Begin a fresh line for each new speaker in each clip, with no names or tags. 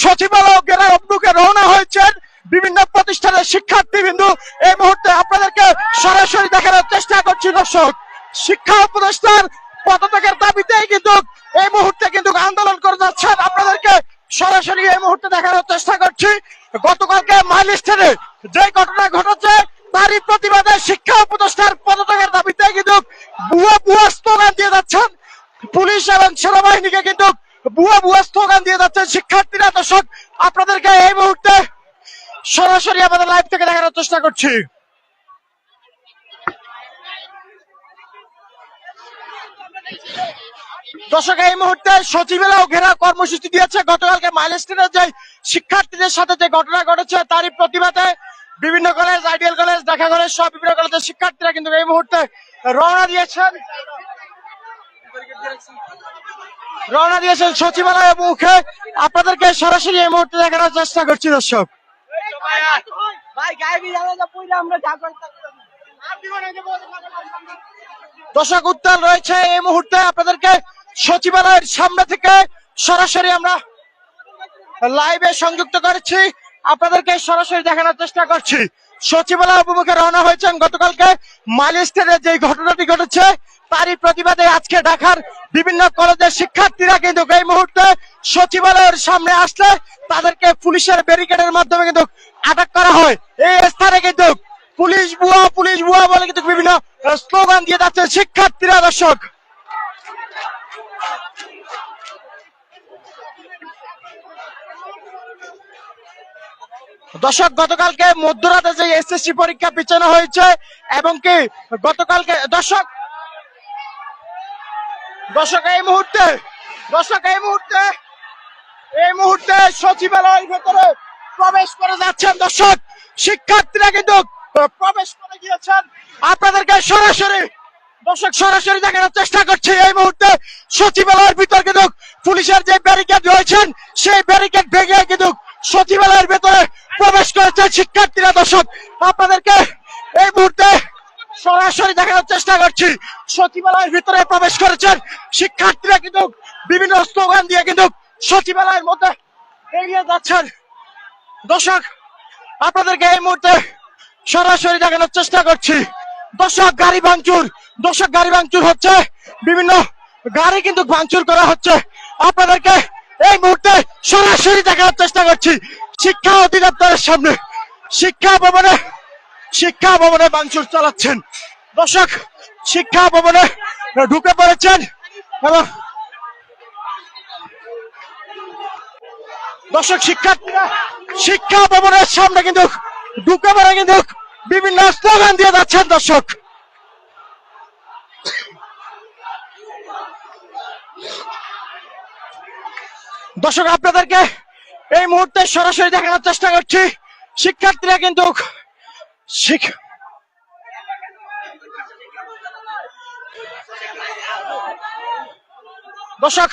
সচিবালয় ঘেরার অভিমুখে রওনা হয়েছেন বিভিন্ন প্রতিষ্ঠানের শিক্ষার্থীবৃন্দ। এই মুহূর্তে আপনাদেরকে সরাসরি দেখানোর চেষ্টা করছি, দর্শক। শিক্ষা উপদেষ্টার পদত্যাগের দাবিতেই কিন্তু এই মুহূর্তে কিন্তু আন্দোলন করে যাচ্ছেন। আপনাদেরকে সরাসরি এই মুহূর্তে দেখানোর চেষ্টা করছি। গতকালকে মাইলস্টেনে যে ঘটনা ঘটেছে, তারই প্রতিবাদে শিক্ষা উপদেষ্টার পদত্যাগের দাবিতে কিন্তু বুয়া বুয়া স্লোগান দিয়ে যাচ্ছেন। পুলিশ এবং সেনাবাহিনীকে কিন্তু বুয়া বুয়া স্লোগান দিয়ে যাচ্ছেন শিক্ষার্থীরা, দর্শক, আপনাদেরকে এই মুহূর্তে সরাসরি আমাদের লাইভ থেকে দেখানোর চেষ্টা করছি। দর্শক, এই মুহূর্তে সচিবালয় ঘেরা কর্মসূচি দিয়েছে। গতকালকে মাইলস্টোনের যে শিক্ষার্থীদের সাথে যে ঘটনা ঘটেছে, তারই প্রতিবাদে বিভিন্ন কলেজ আইডিয়াল কলেজ দেখা কলেজ সব বিভিন্ন কলেজের শিক্ষার্থীরা কিন্তু এই মুহূর্তে রওনা দিয়েছেন। রওনা দিয়েছেন সচিবালয়ের মুখে। আপনাদেরকে সরাসরি এই মুহূর্তে দেখানোর চেষ্টা করছি দর্শক। দর্শক উত্তর রয়েছে এই মুহূর্তে আপনাদেরকে সচিবালয়ের সামনে থেকে সরাসরি আমরা লাইভে সংযুক্ত করেছি। আপনাদেরকে সরাসরি দেখানোর চেষ্টা করছি। সচিবালয় অভিমুখে রওনা হয়েছেন গতকালকে মাইলস্টেনে যে ঘটনাটি ঘটেছে, তারই প্রতিবাদে আজকে ঢাকার বিভিন্ন কলেজের শিক্ষার্থীরা কিন্তু এই মুহূর্তে সচিবালয়ের সামনে আসলে তাদেরকে পুলিশের ব্যারিকেডের মাধ্যমে কিন্তু আটক করা হয়। এই স্থানে কিন্তু পুলিশ বুয়া পুলিশ বুয়া বলে কিন্তু বিভিন্ন স্লোগান দিয়ে যাচ্ছে শিক্ষার্থীরা, দর্শক। দর্শক, গতকালকে মধ্যরাতে যে এসএসসি পরীক্ষা পিছানো হয়েছে এবং কি গতকালকে, দর্শক দর্শক, এই মুহূর্তে, দর্শক, এই মুহূর্তে এই মুহূর্তে সচিবালয়ের ভেতরে প্রবেশ করে যাচ্ছেন দর্শক, শিক্ষার্থীরা কিন্তু প্রবেশ করে গিয়েছেন। আপনাদেরকে সরাসরি, দর্শক, সরাসরি দেখানোর চেষ্টা করছে এই মুহূর্তে। সচিবালয়ের ভিতর কিন্তু পুলিশের যে ব্যারিকেড রয়েছেন, সেই ব্যারিকেড ভেঙে কিন্তু সচিবালয়ের ভেতরে প্রবেশ করেছে শিক্ষার্থীরা দর্শক। আপনাদেরকে এই মুহূর্তে সরাসরি দেখানোর চেষ্টা করছি। সচিবালয়ের ভিতরে প্রবেশ করেছেন শিক্ষার্থীরা কিন্তু, বিভিন্ন স্লোগান দিয়ে কিন্তু সচিবালয়ের মধ্যে এগিয়ে যাচ্ছেন। দর্শক, আপনাদেরকে এই মুহূর্তে সরাসরি দেখানোর চেষ্টা করছি। দর্শক, গাড়ি ভাঙচুর। দর্শক, গাড়ি ভাঙচুর হচ্ছে। বিভিন্ন গাড়ি কিন্তু ভাঙচুর করা হচ্ছে। আপনাদেরকে এই মুহূর্তে সরাসরি দেখার চেষ্টা করছি। শিক্ষা অধিদপ্তরের সামনে। শিক্ষা ভবনে শিক্ষা ভবনে ভাঙচুর চালাচ্ছেন। দর্শক, শিক্ষা ভবনে ঢুকে পড়েছেন এবং দর্শক শিক্ষার্থীরা শিক্ষা ভবনের সামনে কিন্তু ঢুকে পড়ে কিন্তু বিভিন্ন স্লোগান দিয়ে যাচ্ছেন দর্শক। দর্শক, আপনাদেরকে এই মুহূর্তে সরাসরি দেখানোর চেষ্টা করছি। শিক্ষার্থীরা কিন্তু দর্শক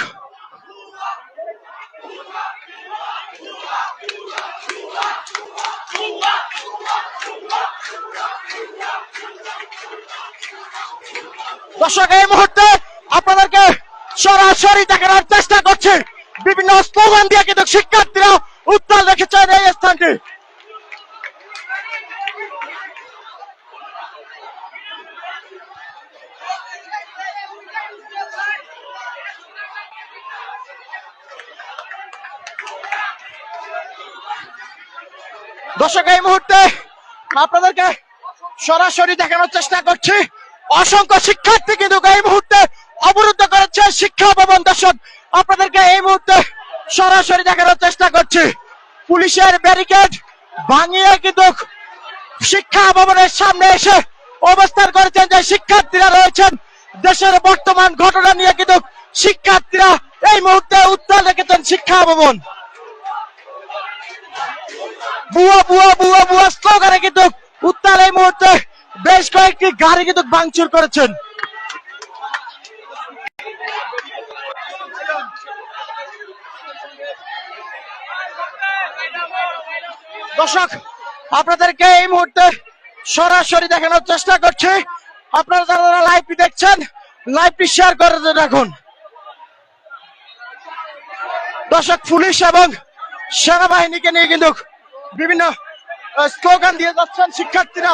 দর্শক, এই মুহূর্তে আপনাদেরকে সরাসরি দেখানোর চেষ্টা বিভিন্ন স্লোগান দিয়ে কিন্তু শিক্ষার্থীরা উত্তাল রেখেছেন এই স্থানটি দর্শক, এই মুহূর্তে আপনাদেরকে সরাসরি দেখানোর চেষ্টা করছি। অসংখ্য শিক্ষার্থী কিন্তু এই মুহূর্তে অবরুদ্ধ করেছে শিক্ষা ভবন দর্শক। আপনাদেরকে এই মুহূর্তে সরাসরি দেখানোর চেষ্টা করছি। পুলিশের ব্যারিকেড ভাঙিয়ে কিন্তু শিক্ষা ভবনের সামনে এসে অবস্থান করেছেন যে শিক্ষার্থীরা রয়েছেন। দেশের বর্তমান ঘটনা নিয়ে কিন্তু শিক্ষার্থীরা এই মুহূর্তে উত্তাল রেখেছেন শিক্ষা ভবন। বুয়া বুয়া বুয়া বুয়া স্লোগানে কিন্তু উত্তাল এই মুহূর্তে বেশ কয়েকটি গাড়ি কিন্তু ভাঙচুর করেছেন। দর্শক, আপনাদেরকে এই মুহূর্তে সরাসরি দেখানোর চেষ্টা করছি। আপনারা যারা লাইভটি দেখছেন লাইভটি শেয়ার করে রাখুন। দর্শক, পুলিশ এবং সেনাবাহিনীকে নিয়ে কিন্তু বিভিন্ন স্লোগান দিয়ে যাচ্ছেন শিক্ষার্থীরা।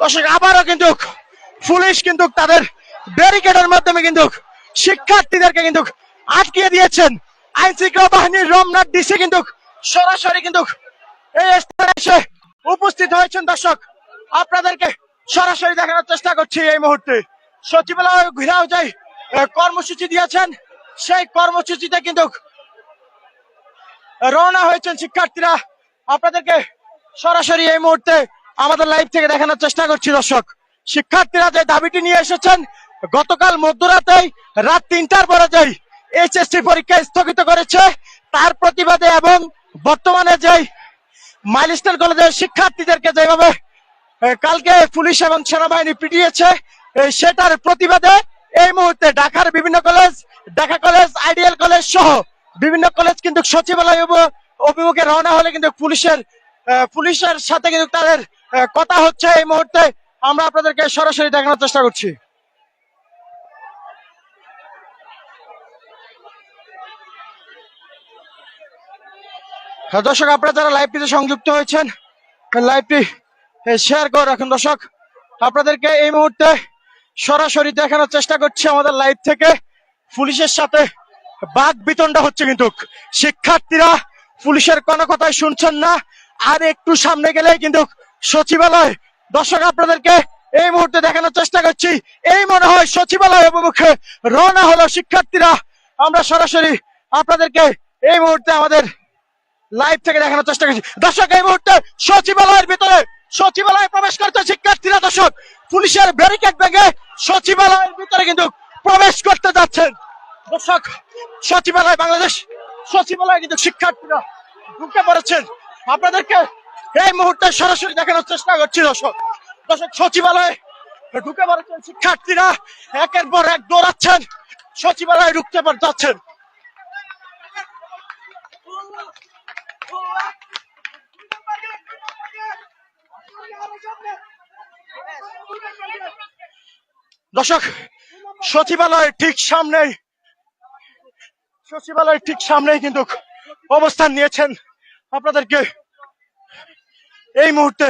দর্শক, আবারও কিন্তু পুলিশ কিন্তু তাদের ব্যারিকেডের মাধ্যমে কিন্তু শিক্ষার্থীদেরকে কিন্তু আটকিয়ে দিয়েছেন। আইন শৃঙ্খলা বাহিনীর রমনাথ ডিসি কিন্তু সরাসরি কিন্তু এই স্থানে এসে উপস্থিত হয়েছেন দর্শক। আপনাদেরকে সরাসরি দেখানোর চেষ্টা করছি এই মুহূর্তে। সচিবালয় ঘেরাও যাই কর্মসূচি দিয়েছেন, সেই কর্মসূচিতে কিন্তু রওনা হয়েছেন শিক্ষার্থীরা। আপনাদেরকে সরাসরি এই মুহূর্তে আমাদের লাইভ থেকে দেখানোর চেষ্টা করছি, দর্শক। শিক্ষার্থীরা যে দাবিটি নিয়ে এসেছেন, গতকাল মধ্যরাতেই রাত তিনটার পরে যাই এইচএসসি পরীক্ষা স্থগিত করেছে, তার প্রতিবাদে এবং বর্তমানে যেই মাইলস্টোন কলেজের শিক্ষার্থীদেরকে যেভাবে কালকে পুলিশ এবং সেনাবাহিনী পিটিয়েছে সেটার প্রতিবাদে এই মুহূর্তে ঢাকার বিভিন্ন college Dhaka college ideal college সহ বিভিন্ন কলেজ কিন্তু সচিবালয় অভ- অভিমুখে রওনা হলে কিন্তু পুলিশের পুলিশের সাথে কিন্তু তাদের কথা হচ্ছে এই মুহূর্তে আমরা আপনাদেরকে সরাসরি দেখানোর চেষ্টা করছি। হ্যাঁ, দর্শক আপনারা যারা লাইভটিতে সংযুক্ত হয়েছেন লাইভটি শেয়ার করে রাখুন। দর্শক আপনাদেরকে এই মুহূর্তে সরাসরি দেখানোর চেষ্টা করছি আমাদের লাইভ থেকে। পুলিশের সাথে বাঘ বিতণ্ডা হচ্ছে কিন্তু। শিক্ষার্থীরা পুলিশের কোনো কথাই শুনছেন না। আর একটু সামনে গেলেই কিন্তু সচিবালয়। দর্শক, আপনাদেরকে এই মুহূর্তে দেখানোর চেষ্টা করছি, এই মনে হয় সচিবালয় অভিমুখে রওনা হলো শিক্ষার্থীরা। আমরা সরাসরি আপনাদেরকে এই মুহূর্তে আমাদের লাইভ থেকে দেখানোর চেষ্টা করছি। দর্শক, এই মুহূর্তে সচিবালয়ের ভিতরে, সচিবালয়ে প্রবেশ করতে শিক্ষার্থীরা, দর্শক, পুলিশের ব্যারিকেড ভেঙে সচিবালয়ের ভিতরে কিন্তু প্রবেশ করতে যাচ্ছেন। দর্শক, সচিবালয় বাংলাদেশ, সচিবালয়ে কিন্তু শিক্ষার্থীরা ঢুকে পড়েছেন। আপনাদেরকে এই মুহূর্তে সরাসরি দেখানোর চেষ্টা করছি দর্শক। দর্শক, সচিবালয়ে ঢুকে পড়েছেন শিক্ষার্থীরা। একের পর এক দৌড়াচ্ছেন। সচিবালয়ে ঢুকতে পার যাচ্ছেন। দর্শক সচিবালয়ের ঠিক সামনেই সচিবালয়ের ঠিক সামনেই কিন্তু অবস্থান নিয়েছেন। আপনাদেরকে এই মুহূর্তে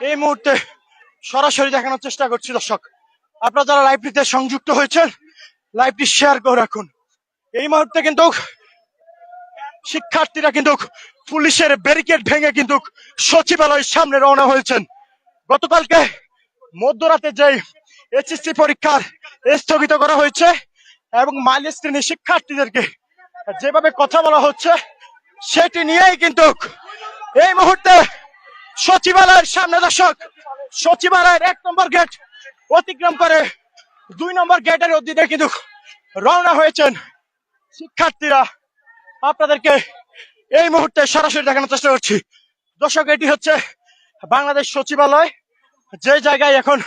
এই মুহূর্তে সরাসরি দেখানোর চেষ্টা করছি, দর্শক। আপনারা যারা লাইভটিতে সংযুক্ত হয়েছেন লাইভটি শেয়ার করে রাখুন। এই মুহূর্তে কিন্তু শিক্ষার্থীরা কিন্তু পুলিশের ব্যারিকেড ভেঙে কিন্তু সচিবালয়ের সামনে রওনা হয়েছেন। গতকালকে মধ্যরাতে যে এইচএসসি পরীক্ষার স্থগিত করা হয়েছে এবং মাইল শ্রেণি শিক্ষার্থীদেরকে যেভাবে কথা বলা হচ্ছে সেটি নিয়েই কিন্তু এই মুহূর্তে সচিবালয়ের সামনে দর্শক, সচিবালয়ের এক নম্বর গেট অতিক্রম করে দুই নম্বর গেটের অধীনে কিন্তু রওনা হয়েছেন শিক্ষার্থীরা। আপনাদেরকে এই মুহূর্তে সরাসরি দেখানোর চেষ্টা করছি। দর্শক, এটি হচ্ছে বাংলাদেশ সচিবালয়। যে জায়গায় এখন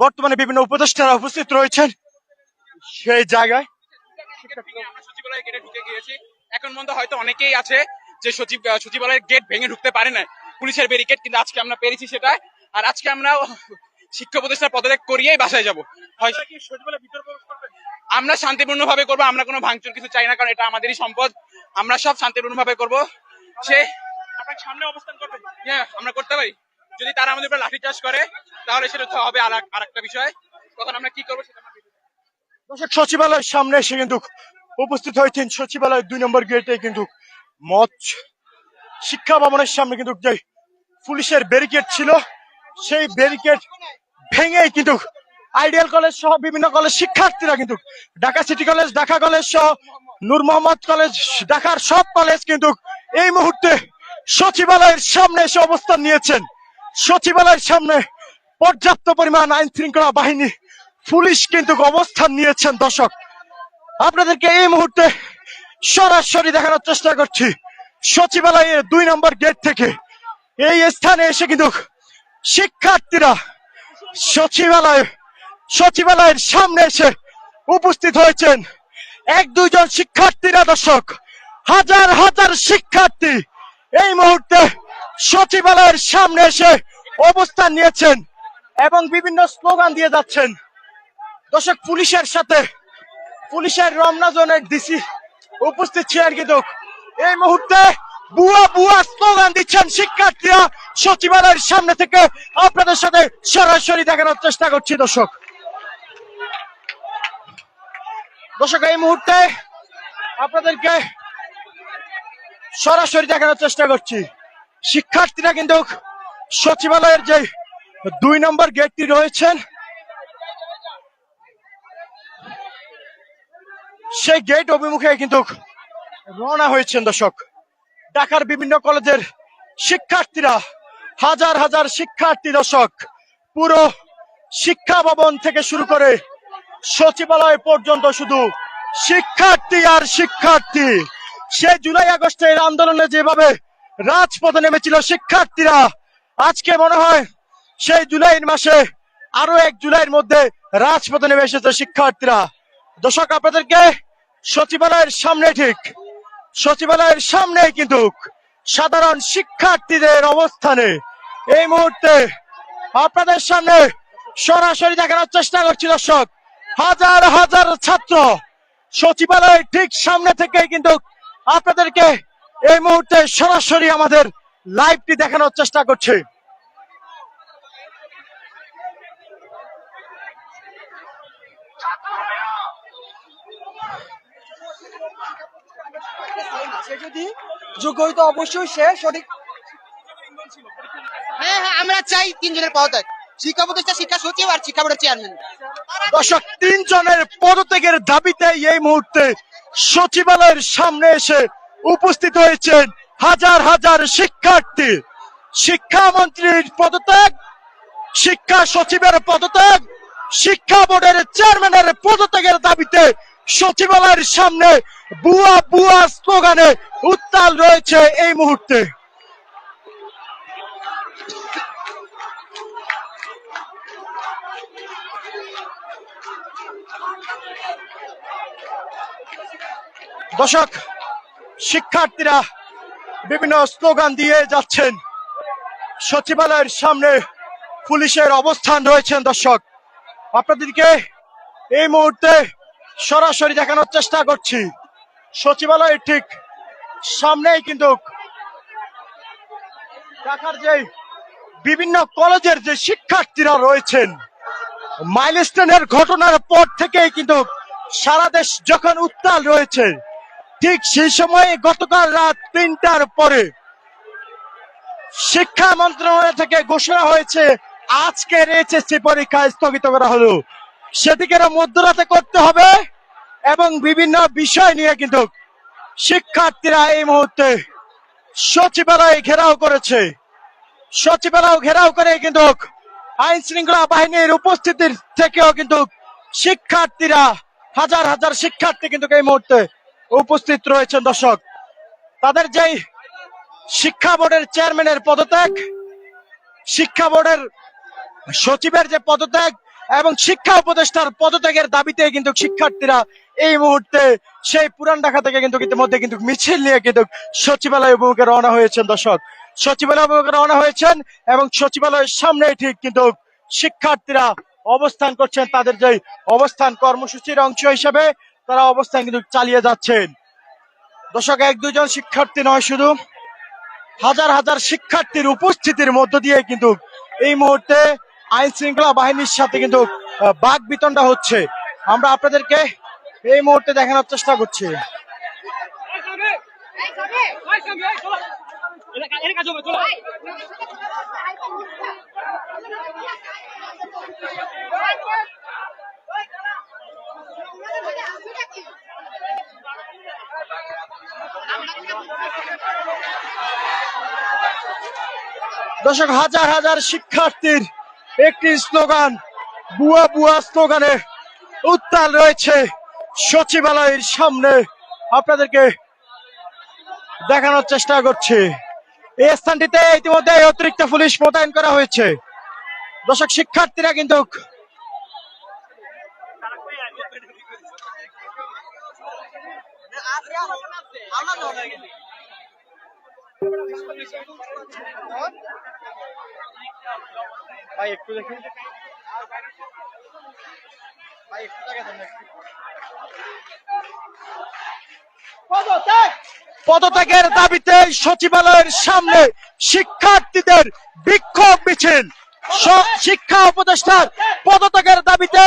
বর্তমানে বিভিন্ন উপদেষ্টারা উপস্থিত রয়েছেন, সেই জায়গায়।
এখন পর্যন্ত হয়তো অনেকেই আছে যে সচিব সচিবালয়ের গেট ভেঙে ঢুকতে পারে না পুলিশের ব্যারিকেড কিন্তু আজকে আমরা পেরেছি সেটা আর আজকে আমরা শিক্ষা প্রতিষ্ঠার পদত্যাগ করিয়েই বাসায় যাব। আমরা শান্তিপূর্ণ ভাবে করব আমরা কোনো ভাঙচুর কিছু চাই না কারণ এটা আমাদেরই সম্পদ। আমরা সব শান্তিপূর্ণ ভাবে করব। সে সামনে অবস্থান করবে আমরা করতে পারি। যদি তারা আমাদের উপর লাঠিচার্জ করে তাহলে সেটা হবে আর আর একটা বিষয়। তখন আমরা কি করব সেটা
দর্শক সচিবালয়ের সামনে এসে কিন্তু উপস্থিত হয়েছেন সচিবালয়ের দুই নম্বর গেটে কিন্তু মত শিক্ষা ভবনের সামনে কিন্তু যে পুলিশের ব্যারিকেড ছিল, সেই ব্যারিকেড ভেঙেই কিন্তু আইডিয়াল কলেজ সহ বিভিন্ন কলেজ শিক্ষার্থীরা কিন্তু Dhaka city college, Dhaka college সহ নূর মোহাম্মদ কলেজ, ঢাকার সব কলেজ কিন্তু এই মুহূর্তে সচিবালয়ের সামনে এসে অবস্থান নিয়েছেন। সচিবালয়ের সামনে পর্যাপ্ত পরিমাণ আইন শৃঙ্খলা বাহিনী, পুলিশ কিন্তু অবস্থান নিয়েছেন দর্শক। আপনাদেরকে এই মুহূর্তে সরাসরি দেখানোর চেষ্টা করছি। সচিবালয়ের দুই নম্বর গেট থেকে। এই স্থানে এসে কিন্তু শিক্ষার্থীরা সচিবালয়, সচিবালয়ের সামনে এসে উপস্থিত হয়েছেন। এক, দুইজন শিক্ষার্থীরা দর্শক, হাজার হাজার শিক্ষার্থী এই মুহূর্তে সচিবালয়ের সামনে এসে অবস্থান নিয়েছেন এবং বিভিন্ন স্লোগান দিয়ে যাচ্ছেন। দর্শক, পুলিশের সাথে পুলিশের রমনা জোনের ডিসি উপস্থিত ছিলেন কিন্তু এই মুহূর্তে বুয়া বুয়া স্লোগান দিচ্ছেন শিক্ষার্থীরা। সচিবালয়ের সামনে থেকে আপনাদের সাথে সরাসরি দেখানোর চেষ্টা করছি, দর্শক। দর্শক, এই মুহূর্তে আপনাদেরকে সরাসরি দেখানোর চেষ্টা করছি। শিক্ষার্থীরা কিন্তু সচিবালয়ের যে দুই নম্বর গেটটি রয়েছেন সেই গেট অভিমুখে কিন্তু রওনা হয়েছেন দর্শক। ঢাকার বিভিন্ন কলেজের শিক্ষার্থীরা, হাজার হাজার শিক্ষার্থী দর্শক, পুরো শিক্ষা ভবন থেকে শুরু করে সচিবালয় পর্যন্ত শুধু শিক্ষার্থী আর শিক্ষার্থী। সে জুলাই আগস্টের আন্দোলনে যেভাবে রাজপথে নেমেছিল শিক্ষার্থীরা, আজকে মনে হয় সেই জুলাইয়ের মাসে আরও এক জুলাইয়ের মধ্যে রাজপথে নেমে এসেছে শিক্ষার্থীরা। দর্শক, আপনাদেরকে সচিবালয়ের সামনে ঠিক। সচিবালয়ের সামনে কিন্তু সাধারণ শিক্ষার্থীদের অবস্থানে। এই মুহূর্তে আপনাদের সামনে সরাসরি দেখানোর চেষ্টা করছি, দর্শক। হাজার হাজার ছাত্র সচিবালয়ের ঠিক সামনে থেকে কিন্তু আপনাদেরকে এই মুহূর্তে সরাসরি আমাদের লাইভটি দেখানোর চেষ্টা করছে।
সে যদি যোগ্য হইতো অবশ্যই সে সঠিক
হ্যাঁ হ্যাঁ আমরা চাই তিনজনের পদত্যাগ। শিক্ষা উপদেষ্টা শিক্ষা সচিব আর শিক্ষা বোর্ডের চেয়ারম্যান
দর্শক তিনজনের পদত্যাগের দাবিতে এই মুহূর্তে সচিবালয়ের সামনে এসে উপস্থিত হয়েছেন হাজার হাজার শিক্ষার্থী। শিক্ষামন্ত্রীর পদত্যাগ শিক্ষা সচিবের পদত্যাগ শিক্ষা বোর্ডের চেয়ারম্যানের পদত্যাগের দাবিতে সচিবালয়ের সামনে বুয়া বুয়া স্লোগানে উত্তাল রয়েছে এই মুহূর্তে। দর্শক, শিক্ষার্থীরা বিভিন্ন স্লোগান দিয়ে যাচ্ছেন। সচিবালয়ের সামনে পুলিশের অবস্থান রয়েছেন দর্শক। আপনাদেরকে এই মুহূর্তে সরাসরি দেখানোর চেষ্টা করছি। সচিবালয়ের ঠিক সামনেই কিন্তু ঢাকার যে বিভিন্ন কলেজের যে শিক্ষার্থীরা রয়েছেন, মাইলস্টোনের ঘটনার পর থেকেই কিন্তু সারা দেশ যখন উত্তাল রয়েছে, ঠিক সেই সময়ে গতকাল রাত তিনটার পরে শিক্ষা মন্ত্রণালয় থেকে ঘোষণা হয়েছে, আজকের এইচএসসি পরীক্ষা স্থগিত করা হলো। সেদিকে মধ্যরাতে করতে হবে। এবং বিভিন্ন বিষয় নিয়ে কিন্তু শিক্ষার্থীরা এই মুহূর্তে সচিবালয় ঘেরাও করেছে। সচিবালয় ঘেরাও করে কিন্তু আইন শৃঙ্খলা বাহিনীর উপস্থিতির থেকেও কিন্তু শিক্ষার্থীরা, হাজার হাজার শিক্ষার্থী কিন্তু এই মুহূর্তে উপস্থিত রয়েছেন দর্শক। তাদের যেই শিক্ষা বোর্ডের চেয়ারম্যানের পদত্যাগ, শিক্ষা বোর্ডের সচিবের যে পদত্যাগ এবং শিক্ষা উপদেষ্টার পদত্যাগের দাবিতে কিন্তু শিক্ষার্থীরা এই মুহূর্তে সেই পুরান ঢাকা থেকে কিন্তু ইতিমধ্যে কিন্তু মিছিল নিয়ে কিন্তু সচিবালয় অভিমুখে রওনা হয়েছেন দর্শক। সচিবালয় অভিমুখে রওনা হয়েছেন এবং সচিবালয়ের সামনে ঠিক কিন্তু শিক্ষার্থীরা অবস্থান করছেন, তাদের যে অবস্থান কর্মসূচির অংশ হিসেবে তারা অবস্থান কিন্তু চালিয়ে যাচ্ছেন। দর্শক, এক দুজন শিক্ষার্থী নয় শুধু, হাজার হাজার শিক্ষার্থীর উপস্থিতির মধ্য দিয়ে কিন্তু এই মুহূর্তে আইন শৃঙ্খলা বাহিনীর সাথে কিন্তু বাক বিতণ্ডা হচ্ছে। আমরা আপনাদেরকে এই মুহূর্তে দেখানোর চেষ্টা করছি। দর্শক, হাজার হাজার শিক্ষার্থীর একটি স্লোগান, বুয়া বুয়া স্লোগানে উত্তাল রয়েছে। সচিবালয়ের সামনে আপনাদেরকে দেখানোর চেষ্টা করছি। এই স্থানটিতে ইতিমধ্যে অতিরিক্ত পুলিশ মোতায়েন করা হয়েছে। দর্শক, শিক্ষার্থীরা কিন্তু ভাই, একটু পদত্যাগের দাবিতে সচিবালয়ের সামনে শিক্ষার্থীদের বিক্ষোভ মিছিল। শিক্ষা উপদেষ্টার পদত্যাগের দাবিতে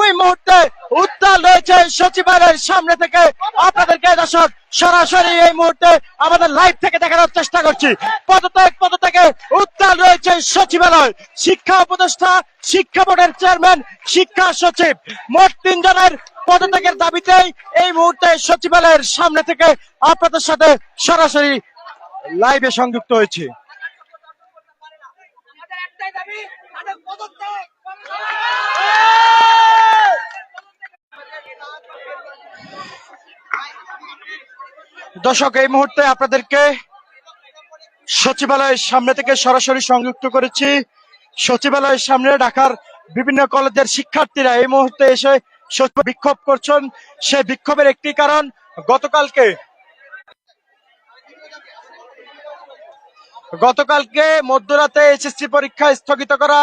ওই মুহূর্তে উত্তাল রয়েছে সচিবালয়ের সামনে থেকে। আপনাদেরকে দর্শক, সরাসরি এই মুহূর্তে আমাদের লাইভ থেকে দেখানোর চেষ্টা করছি। পদত্যাগ পদত্যাগে উত্তাল রয়েছে সচিবালয় শিক্ষা উপদেষ্টা শিক্ষা বোর্ডের চেয়ারম্যান শিক্ষা সচিব। মোট তিনজনের পদত্যাগের দাবিতে এই মুহূর্তে সচিবালয়ের সামনে থেকে আপনাদের সাথে সরাসরি লাইভে সংযুক্ত হয়েছে। দর্শক এই মুহূর্তে আপনাদেরকে সচিবালয়ের সামনে থেকে সরাসরি সংযুক্ত করেছি। সচিবালয়ের সামনে ঢাকার বিভিন্ন কলেজের শিক্ষার্থীরা এই মুহূর্তে এসে বিক্ষোভ করছেন। সে বিক্ষোভের একটি কারণ, গতকালকে গতকালকে মধ্যরাতে এসএসসি পরীক্ষা স্থগিত করা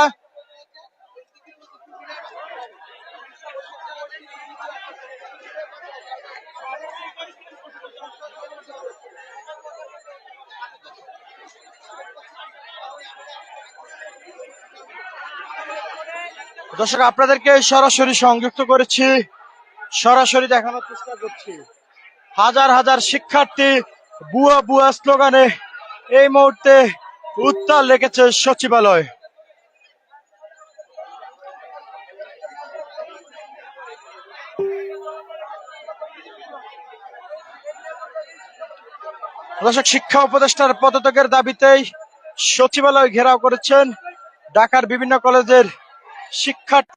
দর্শক, আপনাদেরকে সরাসরি সংযুক্ত করেছি। সরাসরি দেখানোর চেষ্টা করছি। হাজার হাজার শিক্ষার্থী বুয়া বুয়া স্লোগানে এই মুহূর্তে উত্তাল লেগেছে সচিবালয়। দর্শক, শিক্ষা উপদেষ্টার পদত্যাগের দাবিতেই সচিবালয় ঘেরাও করেছেন ঢাকার বিভিন্ন কলেজের শিক্ষার্থী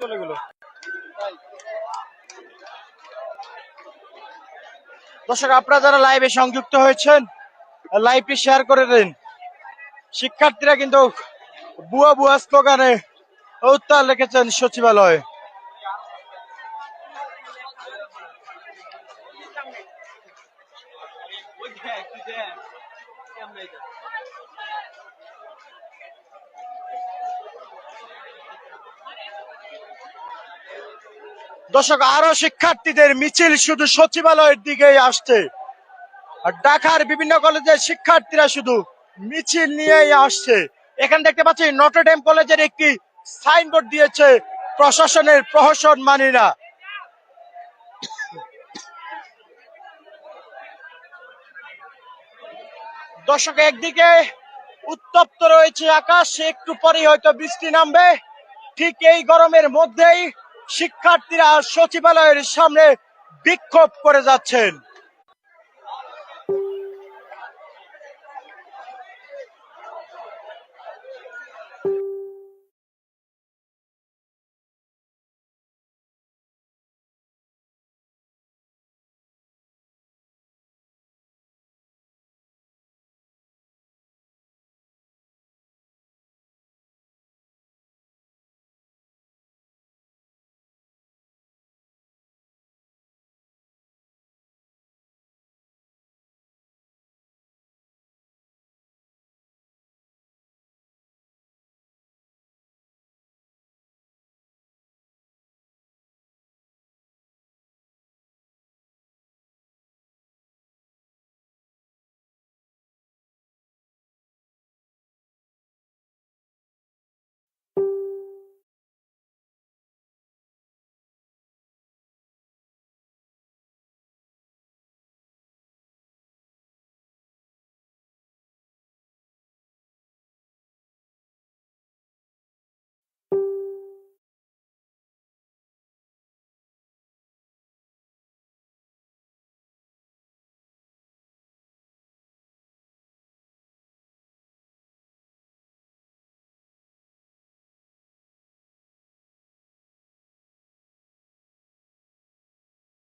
চলে গেল। দর্শক, আপনারা যারা লাইভে সংযুক্ত হয়েছেন লাইভটি শেয়ার করে দিন। শিক্ষার্থীরা কিন্তু বুয়া বুয়া স্লোগানে উত্তাল রেখেছেন সচিবালয়। দর্শক, আরও শিক্ষার্থীদের মিছিল শুধু সচিবালয়ের দিকেই আসছে। আর ঢাকার বিভিন্ন কলেজের শিক্ষার্থীরা শুধু মিছিল নিয়েই আসছে। এখানে দেখতে পাচ্ছি, নটরডেম কলেজের একটি সাইনবোর্ড দিয়েছে, প্রশাসনের প্রহসন মানি না দর্শক, একদিকে উত্তপ্ত রয়েছে আকাশ, একটু পরেই হয়তো বৃষ্টি নামবে। ঠিক এই গরমের মধ্যেই শিক্ষার্থীরা সচিবালয়ের সামনে বিক্ষোভ করে যাচ্ছেন।